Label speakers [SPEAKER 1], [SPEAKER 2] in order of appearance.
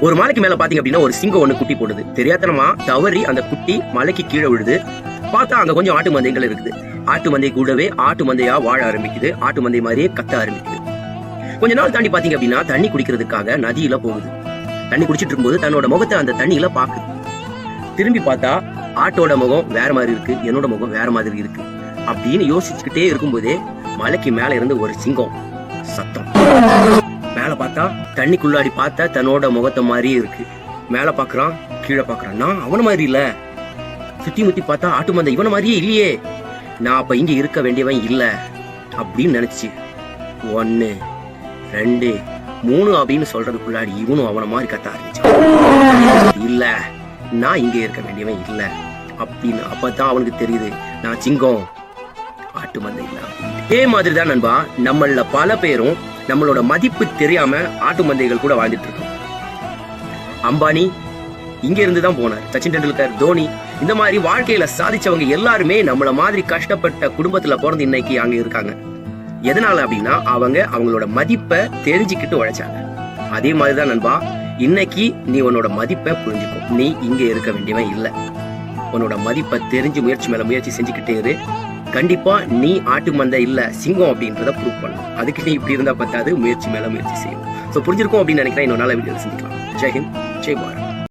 [SPEAKER 1] ஒரு மலைக்கு மேல பாத்தீங்க அப்படின்னா ஒரு சிங்கம் ஒண்ணு குட்டி போடுது. தெரியாதனமா தவறி அந்த குட்டி மலைக்கு கீழே விழுது. பார்த்தா அங்க கொஞ்சம் ஆட்டு மந்தைகள் இருக்குது. ஆட்டு மந்தை கூடவே ஆட்டு மந்தையா வாழ ஆரம்பிக்குது. ஆட்டு மந்தை மாதிரியே கத்த ஆரம்பிக்குது. கொஞ்ச நாள் தாண்டி பாத்தீங்க அப்படின்னா தண்ணி குடிக்கிறதுக்காக நதியில போகுது. தண்ணி குடிச்சிட்டு இருக்கும்போது தன்னோட முகத்தை அந்த தண்ணியில பாக்குது. திரும்பி பார்த்தா ஆட்டோட முகம் வேற மாதிரி இருக்கு. என்னோட முகம் வேற மாதிரி இருக்கு. அப்படின்னு யோசிச்சுக்கிட்டே இருக்கும்போதே மலைக்கு மேல இருந்து ஒரு சிங்கம். சத்தம். பார்த்தா தண்ணிக்குள்ளாடி பார்த்தா தன்னோட முகத்தை மாதிரியே இருக்கு. மேல பாக்குறான் கீழே பாக்குறான். நான் அவன மாதிரி இல்ல. சுத்தி முத்தி பார்த்தா ஆட்டு மந்தை இவன மாதிரியே இல்லையே. நான் அப்ப இங்க இருக்க வேண்டியவன் இல்ல அப்படின்னு நினைச்சு ஒன்னு ரெண்டு மூணு அப்படின்னு சொல்றதுக்குள்ளாடி இவனும் அவன மாதிரி கத்த ஆரம்பிச்சான். இல்ல நான் இங்க இருக்க வேண்டியவன் இல்ல அப்படின்னு அப்பதான் அவனுக்கு தெரியுது நான் சிங்கம் ஆட்டு மந்தை இல்ல இதே மாதிரி தான் நண்பா நம்மள பல பேரும் நம்மளோட மதிப்பு தெரியாம ஆட்டு மந்தைகள் கூட வாழ்ந்துட்டு இருக்கோம். அம்பானி இங்க இருந்து தான் போனார். சச்சின் டெண்டுல்கர் தோனி இந்த மாதிரி வாழ்க்கையில சாதிச்சவங்க எல்லாருமே நம்மள மாதிரி கஷ்டப்பட்ட குடும்பத்துல பிறந்து இன்னைக்கு அங்க இருக்காங்க. எதனால அப்படின்னா அவங்க அவங்களோட மதிப்பை தெரிஞ்சுக்கிட்டு உழைச்சாங்க. அதே மாதிரிதான் நண்பா இன்னைக்கு நீ உன்னோட மதிப்பை புரிஞ்சுக்கும் நீ இங்க இருக்க வேண்டியவன் இல்லை. உன்னோட மதிப்பை தெரிஞ்சு முயற்சி மேல முயற்சி செஞ்சுக்கிட்டே இரு. கண்டிப்பா நீ ஆட்டு மந்தை இல்ல சிங்கம் அப்படின்றத ப்ரூவ் பண்ணணும். அதுக்கு நீ இப்படி இருந்தா பத்தாது முயற்சி மேல முயற்சி செய்யும் ஸோ புரிஞ்சிருக்கும் அப்படின்னு நினைக்கிறேன். இன்னொரு நாள் வீடியோ சந்திக்கலாம். ஜெய்ஹிந்த் ஜெய் பாரத்.